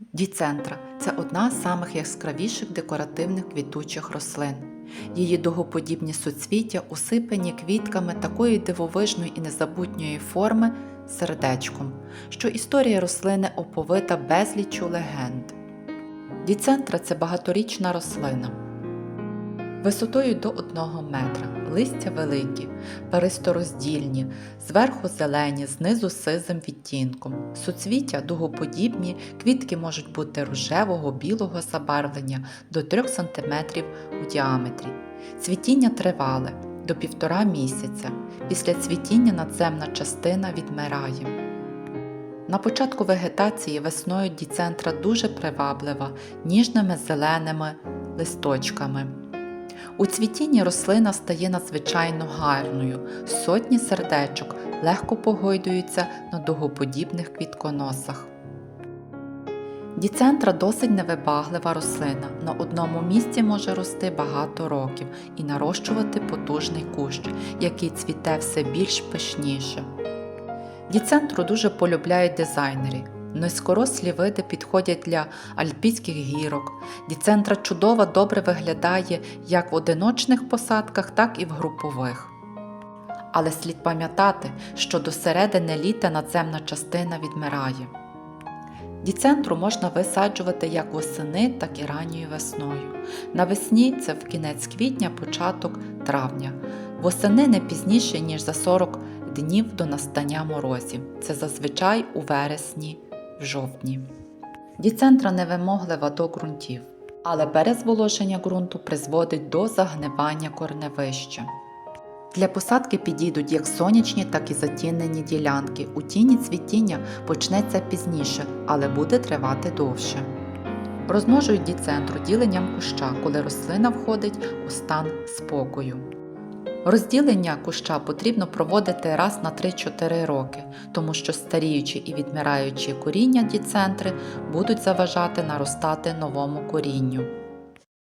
Діцентра це одна з самих яскравіших декоративних квітучих рослин. Її довгоподібні суцвіття усипані квітками такої дивовижної і незабутньої форми сердечком, що історія рослини оповита безлічу легенд. Діцентра це багаторічна рослина. Висотою до 1 метра, листя великі, перистороздільні, зверху зелені, знизу сизим відтінком. Суцвіття дугоподібні, квітки можуть бути рожевого, білого забарвлення до 3 см у діаметрі. Цвітіння тривале до півтора місяця. Після цвітіння надземна частина відмирає. На початку вегетації весною діцентра дуже приваблива ніжними зеленими листочками. У цвітінні рослина стає надзвичайно гарною, сотні сердечок легко погойдуються на дугоподібних квітконосах. Діцентра досить невибаглива рослина, на одному місці може рости багато років і нарощувати потужний кущ, який цвіте все більш пишніше. Діцентру дуже полюбляють дизайнери. Низькорослі види підходять для альпійських гірок. Діцентра чудово добре виглядає як в одиночних посадках, так і в групових. Але слід пам'ятати, що до середини літа надземна частина відмирає. Діцентру можна висаджувати як восени, так і ранньою весною. Навесні це в кінець квітня, початок травня. Восени не пізніше, ніж за 40 днів до настання морозів. Це зазвичай у вересні, в жовтні. Діцентра невимоглива до ґрунтів, але перезволоження ґрунту призводить до загнивання корневища. Для посадки підійдуть як сонячні, так і затінені ділянки. У тіні цвітіння почнеться пізніше, але буде тривати довше. Розмножують діцентру діленням куща, коли рослина входить у стан спокою. Розділення куща потрібно проводити раз на 3-4 роки, тому що старіючі і відмираючі коріння діцентри будуть заважати наростати новому корінню.